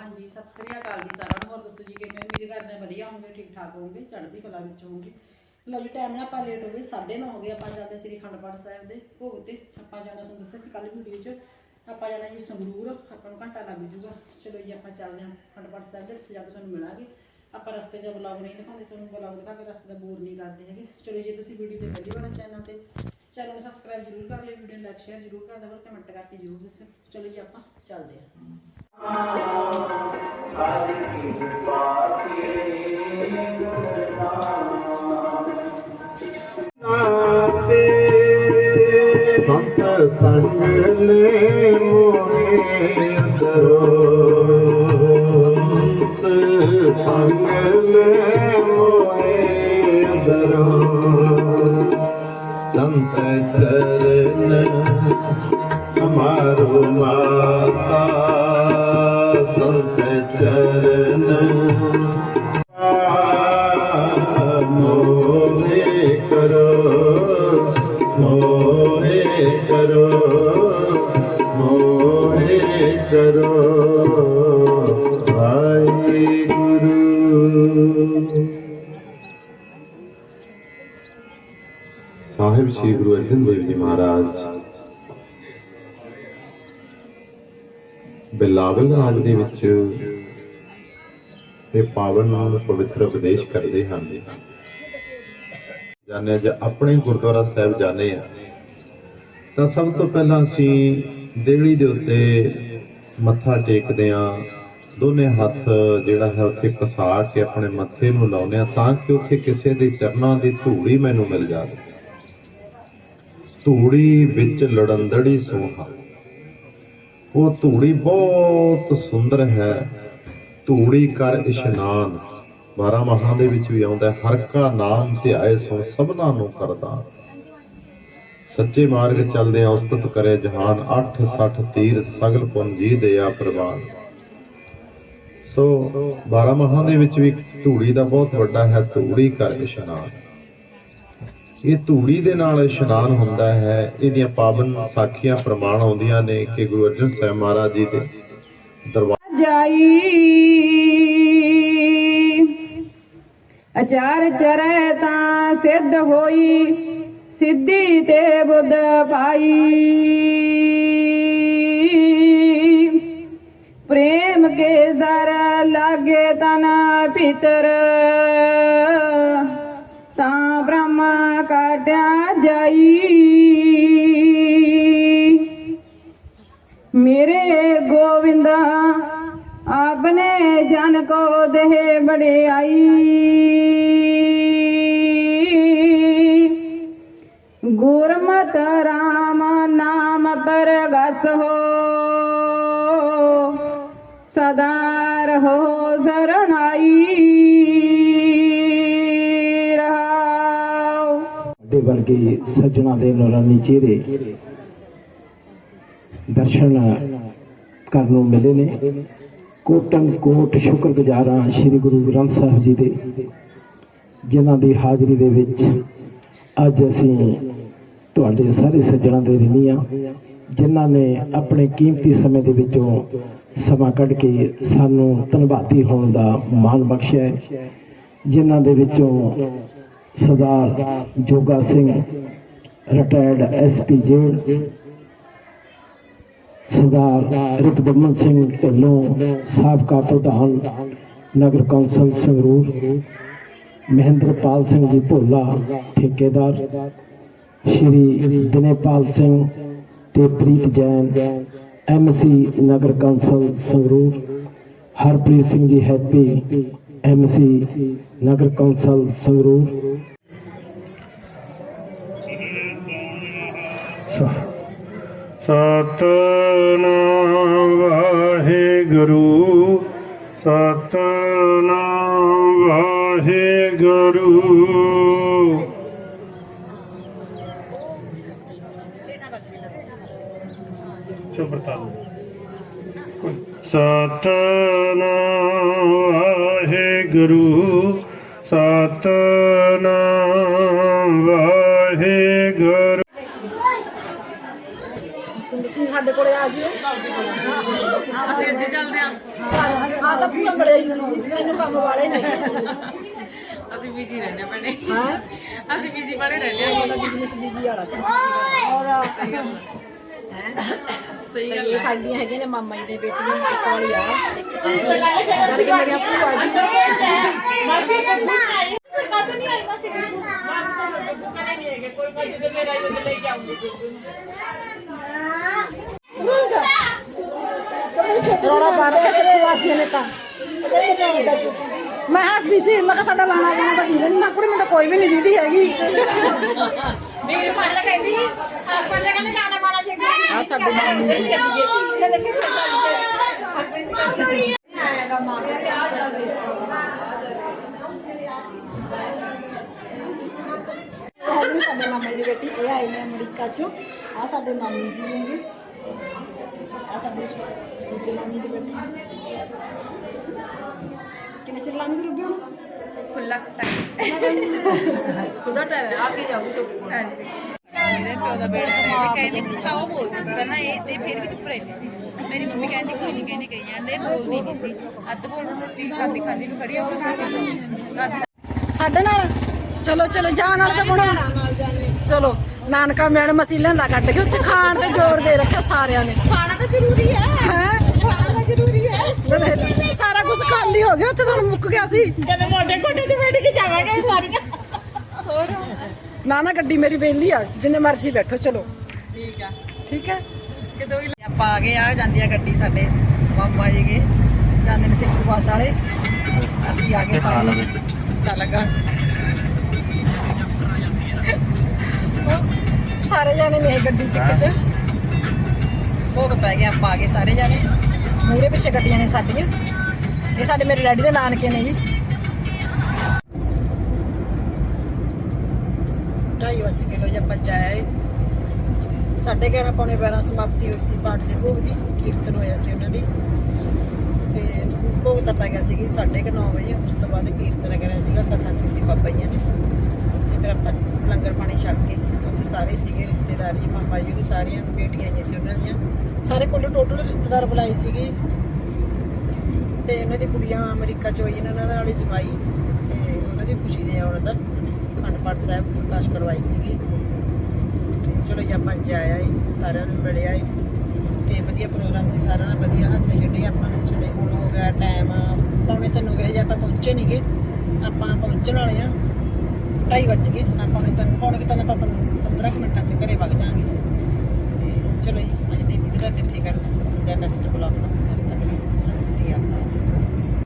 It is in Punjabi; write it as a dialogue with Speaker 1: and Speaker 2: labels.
Speaker 1: ਹਾਂਜੀ, ਸਤਿ ਸ੍ਰੀ ਅਕਾਲ ਜੀ ਸਾਰਿਆਂ ਨੂੰ। ਹੋਰ ਦੱਸੋ ਜੀ ਕਿਵੇਂ? ਉਮੀਦ ਕਰਦੇ ਹਾਂ ਵਧੀਆ ਹੋਵੋਗੇ ਠੀਕ ਠਾਕ ਹੋਵੋਗੇ, ਚੜ੍ਹਦੀ ਕਲਾ ਵਿੱਚ ਹੋਵੋਗੇ। ਲਓ ਜੀ ਟਾਈਮ ਨਾਲ ਆਪਾਂ ਲੇਟ ਹੋ ਗਏ 9:30 ਹੋ ਗਏ, ਆਪਾਂ ਜਾਂਦੇ ਸ੍ਰੀ ਅਖੰਡ ਪਾਠ ਸਾਹਿਬ ਦੇ ਭੋਗ ਤੇ। ਆਪਾਂ ਜਾਣਾ ਤੁਹਾਨੂੰ ਦੱਸਿਆ ਸੀ ਕੱਲ ਵੀਡੀਓ 'ਚ। ਆਪਾਂ ਜਾਣਾ ਜੀ ਸੰਗਰੂਰ, ਆਪਾਂ ਨੂੰ ਘੰਟਾ ਲੱਗ ਜੂਗਾ ਚਲੋ ਜੀ, ਆਪਾਂ ਚੱਲਦੇ ਹਾਂ ਖੰਡ ਪਾਠ ਸਾਹਿਬ ਦੇ, ਉੱਥੇ ਜਾ ਕੇ ਤੁਹਾਨੂੰ ਮਿਲਾਂਗੇ। ਆਪਾਂ ਰਸਤੇ ਦਾ ਵਲੌਗ ਨਹੀਂ ਦਿਖਾਉਂਦੇ, ਤੁਹਾਨੂੰ ਵਲੌਗ ਦਿਖਾ ਕੇ ਰਸਤੇ ਦਾ ਬੋਰ ਨਹੀਂ ਕਰਦੇ ਹੈਗੇ। ਚਲੋ ਜੇ, ਤੁਸੀਂ ਵੀਡੀਓ ਤੇ ਪਹਿਲੀ ਵਾਰ ਚੈਨਲ ਤੇ। ਚੈਨਲ ਨੂੰ ਸਬਸਕ੍ਰਾਈਬ ਜ਼ਰੂਰ ਕਰ ਲਿਓ ਵੀਡੀਓ ਨੂੰ ਲਾਈਕ ਸ਼ੇਅਰ ਜ਼ਰੂਰ ਕਰ ਦਿਓ ਕਮੈਂਟ ਕਰਕੇ ਜ਼ਰੂਰ ਦੱਸਿਓ। ਚਲੋ ਜੀ, ਆਪਾਂ ਚੱਲਦੇ ਹਾਂ।
Speaker 2: ਸਾਹਿਬ ਸ੍ਰੀ ਗੁਰੂ ਅਰਜਨ ਦੇਵ ਜੀ ਮਹਾਰਾਜ ਬਿਲਾਵਲ ਰਾਗ ਦੇ ਵਿੱਚ ਇਹ ਪਾਵਨ ਨਾਲ ਪਵਿੱਤਰ ਉਪਦੇਸ਼ ਕਰਦੇ ਹਨ। ਜਾਣੇ ਜੇ ਆਪਣੇ ਗੁਰਦੁਆਰਾ ਸਾਹਿਬ ਜਾਣੇ ਆ ਤਾਂ ਸਭ ਤੋਂ ਪਹਿਲਾਂ ਅਸੀਂ ਦੇਵੜੀ ਦੇ ਉੱਤੇ ਮੱਥਾ ਟੇਕਦੇ ਆ ਦੋਨੇ ਹੱਥ ਜਿਹੜਾ ਹੈ ਉੱਥੇ ਕਸਾ ਕੇ ਆਪਣੇ ਮੱਥੇ ਨੂੰ ਲਾਉਂਦੇ ਆ ਤਾਂ ਕਿ ਉੱਥੇ ਕਿਸੇ ਦੇ ਚਰਨਾਂ ਦੀ ਧੂੜੀ ਮੈਨੂੰ ਮਿਲ ਜਾਵੇ। ਧੂੜੀ ਵਿੱਚ ਲੜੰਦੜੀ ਸੋਹਾ। ਉਹ ਧੂੜੀ ਬਹੁਤ ਸੁੰਦਰ ਹੈ। ਧੂੜੀ ਕਰ ਇਸ਼ਨਾਨ। 12 ਮਾਹਾਂ ਦੇ ਵਿੱਚ ਵੀ ਆਉਂਦਾ ਹੈ, ਹਰ ਕਾ ਨਾਮ ਧਿਆਏ ਸੋ ਸਭਨਾ ਨੂੰ ਕਰਦਾ। ਸੱਚੇ ਮਾਰਗ ਚੱਲਦੇ ਆ ਉਸਤਤ ਕਰੇ ਜਹਾਨ। 8 60 ਤੀਰਥ ਸਗਲ ਪੁੰਨ ਜੀ ਦਿਆ ਪ੍ਰਵਾਨ। ਸੋ 12 ਮਾਹਾਂ ਦੇ ਵਿੱਚ ਵੀ ਧੂੜੀ ਦਾ ਬਹੁਤ ਵੱਡਾ ਹੈ। ਧੂੜੀ ਕਰ ਇਸ਼ਨਾਨ। ਇਹ ਧੂੜੀ ਦੇ ਨਾਲ ਇਸ਼ਨਾਨ ਹੁੰਦਾ ਹੈ। ਇਹਦੀਆਂ ਪਾਵਨ ਸਾਖੀਆਂ ਪ੍ਰਮਾਣ ਆਉਂਦੀਆਂ ਨੇ ਕਿ ਗੁਰੂ ਅਰਜਨ ਸਾਹਿਬ ਮਹਾਰਾਜ ਜੀ ਦੇ ਦਰਬਾਰ
Speaker 3: ਜਾਈ। ਅਚਾਰ ਚਰੈ ਤਾਂ ਸਿੱਧ ਹੋਈ, ਸਿੱਧੀ ਤੇ ਬੁੱਧ ਪਾਈ। ਪ੍ਰੇਮ ਕੇ ਜ਼ਰ ਲਾਗੇ ਤਨ ਪਿਤਰ ਤਾਂ ਬ੍ਰਹਮ ਕਟਿਆ ਜਾਈ। ਮੇਰੇ ਗੋਵਿੰਦਾ, ਆਪਣੇ ਜਨ ਕੋ ਦੇਹ ਆਈ ਗੁਰਮਤ ਰਾਮ ਨਾਮ ਪਰ ਗਸ ਹੋ। ਸਦਾ ਰਹੋ ਸਰਣਾਈ।
Speaker 4: ਦੇ ਵਰਗੇ ਸੱਜਣਾ ਦੇ ਨੂਰਾਨੀ ਚਿਹਰੇ ਦਰਸ਼ਨ ਕਰਨ ਨੂੰ ਮਿਲੇ ਨੇ। ਕੋਟਨ ਕੋਟ ਸ਼ੁਕਰਗੁਜ਼ਾਰਾਂ ਸ੍ਰੀ ਗੁਰੂ ਗ੍ਰੰਥ ਸਾਹਿਬ ਜੀ ਦੇ, ਜਿਨ੍ਹਾਂ ਦੀ ਹਾਜ਼ਰੀ ਦੇ ਵਿੱਚ ਅੱਜ ਅਸੀਂ ਤੁਹਾਡੇ ਸਾਰੇ ਸੱਜਣਾ ਦੇ ਰਿਣੀ ਆ ਜਿਨ੍ਹਾਂ ਨੇ ਆਪਣੇ ਕੀਮਤੀ ਸਮੇਂ ਦੇ ਵਿੱਚੋਂ ਸਮਾਂ ਕੱਢ ਕੇ ਸਾਨੂੰ ਧੰਨਵਾਦੀ ਹੋਣ ਦਾ ਮਾਣ ਬਖਸ਼ਿਆ ਹੈ, ਜਿਨ੍ਹਾਂ ਦੇ ਵਿੱਚੋਂ Sardar Joga Singh retired SP jail Sardar Rikdaman Singh Dhillon, ਸਾਬਕਾ ਪ੍ਰਧਾਨ ਨਗਰ ਕੌਂਸਲ ਸੰਗਰੂਰ, ਮਹਿੰਦਰਪਾਲ ਸਿੰਘ ਜੀ ਭੋਲਾ, ਠੇਕੇਦਾਰ, ਸ਼੍ਰੀ ਦਿਨੇਪਾਲ ਸਿੰਘ ਤੇ ਪ੍ਰੀਤ ਜੈਨ ਐਮਸੀ ਨਗਰ council Sangrur, Harpreet Singh ji Happy MC ਨਗਰ ਕੌਂਸਲ ਸੰਗਰੂਰ
Speaker 2: ਸਤਨਾਮ ਵਾਹਿਗੁਰੂ ਸਤਨਾਮ ਵਾਹਿਗੁਰੂ। ਸਤਨਾਮ ਵਾਹਿਗੁਰੂ ਸਤਨਾਮ ਵਾਹਿਗੁਰੂ।
Speaker 1: ਤੁਸੀਂ ਸਾਡੇ ਕੋਲੇ ਆ ਜਿਓ।
Speaker 5: ਅਸੀਂ ਅੱਜੇ ਚੱਲਦੇ ਆਂ
Speaker 1: ਆ ਤਾਂ ਭੂਆ ਬੜੇ ਹੀ ਤੈਨੂੰ ਕੰਮ ਵਾਲੇ ਨੇ।
Speaker 5: ਅਸੀਂ ਬੀਜੀ ਰਹਿੰਦੇ ਭੈਣੇ।
Speaker 1: ਹਾਂ।
Speaker 5: ਅਸੀਂ ਬੀਜੀ ਵਾਲੇ ਰਹਿੰਦੇ ਹਾਂ।
Speaker 1: ਉਹਦਾ ਬਿਜ਼ਨਸ ਬੀਜੀ ਵਾਲਾ। ਔਰ
Speaker 5: ਸਹੀ ਗੱਲ
Speaker 1: ਇਹ ਸਾਡੀਆਂ ਹੈਗੀਆਂ ਨੇ ਮਾਮਾ ਜੀ ਦੇ ਬੇਟੀਆਂ ਇੱਕ ਵਾਲੀ ਆ। ਮੇਰੀਆਂ ਭੂਆ ਜੀ। ਰੋੜਾ ਪਾ ਦੇ ਕਿਸੇ ਖਵਾਸੀਆਂ ਨੇ ਤਾਂ ਮੈਂ ਹੱਸਦੀ ਸੀ ਮੈਂ ਕਿਹਾ ਸਾਡਾ ਲਾਣਾ ਲਾਣਾ ਤਾਂ ਦੀਦੀ ਨਹੀਂ ਮੈਂ ਕੁੜੀ ਮੈਂ ਤਾਂ ਕੋਈ ਵੀ ਨਹੀਂ ਦੀਦੀ ਹੈਗੀ। ਮੇਰੇ ਫੜ ਕਹਿੰਦੀ ਫੜ ਕਹਿੰਦੀ ਲਾਣਾ ਮਾਣਾ ਜੀ ਆ ਸਾਡੇ ਮਾਮੀ ਜੀ ਹੈ ਵੀ ਸਾਡੇ ਮਾਮੇ ਦੀ ਬੇਟੀ ਇਹ ਆਈ ਨੇ ਅਮਰੀਕਾ ਚੋਂ ਆ ਸਾਡੇ ਮਾਮੀ ਜੀ ਨੇਗੇ ਆ ਸਾਡੇ ਦੂਜੇ ਮਾਮੀ ਦੀ ਬੇਟੀ ਕਿੰਨੇ ਚਿਰ ਲਾਂਗੇ ਰੁਬੀ ਹੁਣ?
Speaker 5: ਖੁੱਲਾ ਖੁਦਾ ਟਾਈਮ ਆ ਕੇ ਜਾਊ ਤੋਂ ਹਾਂਜੀ। ਮੇਰੇ ਪਿਓ ਦਾ ਬੇੜਾ ਕਹਿੰਦੇ ਬੋਲਦੀ ਸੀ। ਪਹਿਲਾਂ ਇਹ ਤੇ ਫਿਰ ਵੀ ਚੁੱਪ ਰਹਿੰਦੀ ਸੀ। ਮੇਰੀ ਮੰਮੀ ਕਹਿੰਦੀ ਕੋਈ ਨਹੀਂ ਕਹਿੰਦੀ ਕਹੀ ਜਾਂਦੇ ਬੋਲਦੀ ਨਹੀਂ ਸੀ। ਅੱਧ ਬੋਲ ਰੋਟੀ ਖਾਂਦੀ ਖਾਂਦੀ ਵੀ ਖੜੀ ਹੋ ਕੇ
Speaker 1: ਸਾਡੇ ਨਾਲ? ਚਲੋ ਚਲੋ ਜਾਣ ਨਾਲ ਤਾਂ ਬਣੋ ਚਲੋ। ਨਾਨਕਾ ਮੈਡਮ ਅਸੀਂ ਲੈਂਦਾ ਕੱਢ ਕੇ ਉੱਥੇ ਖਾਣ ਤੇ ਜ਼ੋਰ ਦੇ ਰੱਖਿਆ ਸਾਰਿਆਂ ਨੇ। ਖਾਣਾ ਤਾਂ ਜ਼ਰੂਰੀ ਹੈ। ਹੈ? ਖਾਣਾ ਤਾਂ ਜ਼ਰੂਰੀ ਹੈ। ਸਾਰਾ ਕੁਝ ਖਾਲੀ ਹੋ ਗਿਆ ਉੱਥੇ ਤਾਂ ਹੁਣ ਮੁੱਕ ਗਿਆ ਸੀ।
Speaker 6: ਕਦੇ ਮੋਢੇ ਕੋਠੇ ਤੇ ਬੈਠ ਕੇ ਜਾਵਾਂਗੇ ਸਾਰੀਆਂ।
Speaker 1: ਨਾ ਨਾ ਗੱਡੀ ਮੇਰੀ ਵੇਲੀ ਆ ਜਿੰਨੇ ਮਰਜ਼ੀ ਬੈਠੋ ਚਲੋ।
Speaker 5: ਠੀਕ ਆ।
Speaker 1: ਠੀਕ ਹੈ?
Speaker 5: ਕਿਦੋਂ ਹੀ
Speaker 1: ਆਪਾਂ ਆ ਗਏ ਆ ਜਾਂਦੀ ਆ ਗੱਡੀ ਸਾਡੇ ਬਾਬਾ ਜੀ ਕੇ ਜਾਂਦੇ ਨੇ ਸਿੱਖੂ ਬਾਸ ਵਾਲੇ। ਅਸੀਂ ਆ ਗਏ ਸਾਰੇ। ਚੱਲ ਗਾ ਸਾਰੇ ਜਾਣੇ ਨੇ ਗੱਡੀ ਚ ਇੱਕ ਚ। ਭੋਗ ਪੈ ਗਿਆ, ਆਪਾਂ ਆ ਗਏ ਸਾਰੇ ਜਾਣੇ। ਮੂਰੇ ਪਿੱਛੇ ਗੱਡੀਆਂ ਨੇ ਸਾਡੀਆਂ। ਇਹ ਸਾਡੇ ਮੇਰੇ ਡੈਡੀ ਦੇ ਨਾਨਕੇ ਨੇ ਜੀ। ਢਾਈ ਵੱਜ ਕੇ ਲੋ ਜੀ, ਆਪਾਂ ਜਾਏ ਸਾਡੇ ਗਿਆਰਾਂ ਪੌਣੇ 12 ਸਮਾਪਤੀ ਹੋਈ ਸੀ ਪਾਠ ਦੇ ਭੋਗ ਦੀ, ਕੀਰਤਨ ਹੋਇਆ ਸੀ ਉਹਨਾਂ ਦੀ। ਤੇ ਭੋਗ ਤਾਂ ਪੈ ਗਿਆ ਸੀਗੀ 9:30 ਵਜੇ, ਉਸ ਤੋਂ ਬਾਅਦ ਕੀਰਤਨ ਕਰਿਆ ਸੀਗਾ, ਕਥਾ ਕਰੀ ਸੀ ਬਾਬਾ ਜੀਆਂ ਨੇ। ਫਿਰ ਆਪਾਂ ਲੰਗਰ ਪਾਣੀ ਛਕ ਕੇ ਉੱਥੇ ਸਾਰੇ ਸੀਗੇ, ਰਿਸ਼ਤੇਦਾਰ ਜੀ ਮਾਮਾ ਜੀ ਦੀ ਸਾਰੀਆਂ ਬੇਟੀਆਂ ਆਈਆਂ ਸੀ ਉਹਨਾਂ ਦੀਆਂ। ਸਾਰੇ ਕੋਲ ਟੋਟਲ ਰਿਸ਼ਤੇਦਾਰ ਬੁਲਾਏ ਸੀਗੇ। ਤੇ ਉਹਨਾਂ ਦੀ ਕੁੜੀਆਂ ਅਮਰੀਕਾ ਚ ਹੋਈ ਇਹਨਾਂ ਨਾਲ ਹੀ ਜਮਾਈ ਤੇ ਉਹਨਾਂ ਦੀ ਖੁਸ਼ੀ ਦੇ ਆਉਣ ਦਾ ਅਖੰਡ ਪਾਠ ਸਾਹਿਬ ਪ੍ਰਕਾਸ਼ ਕਰਵਾਈ ਸੀਗੀ। ਤੇ ਚਲੋ ਜੀ, ਆਪਾਂ ਜਾਇਆ ਆਏ ਸਾਰਿਆਂ ਨੂੰ ਮਿਲਿਆ ਏ ਤੇ ਵਧੀਆ ਪ੍ਰੋਗਰਾਮ ਸੀ, ਸਾਰਿਆਂ ਨਾਲ ਵਧੀਆ ਹੱਸੇ ਖੇਡੇ ਆਪਾਂ। ਚਲੇ ਹੁਣ ਹੋ ਗਿਆ ਟਾਈਮ ਪੌਣੇ ਤਿੰਨ ਹੋ ਗਏ ਜੇ ਆਪਾਂ ਪਹੁੰਚੇ ਨਹੀਂਗੇ ਆਪਾਂ ਪਹੁੰਚਣ ਵਾਲੇ ਆ ਢਾਈ ਵੱਜ ਗਏ। ਆਪਾਂ ਪੌਣੇ ਤਿੰਨ, ਪੌਣੇ ਕਿ ਤਿੰਨ ਆਪਾਂ 15 ਕੁ ਮਿੰਟਾਂ ਚ ਘਰੇ ਵਗ ਜਾਾਂਗੇ ਤੇ ਚਲੋ ਜੀ, ਅੱਜ ਦੀ ਵੀਡੀਓ ਦਾ ਇੱਥੇ ਕਰਦੇ ਹਾਂ। ਨੈਕਸਟ ਬਲੌਗ ਨਾਲ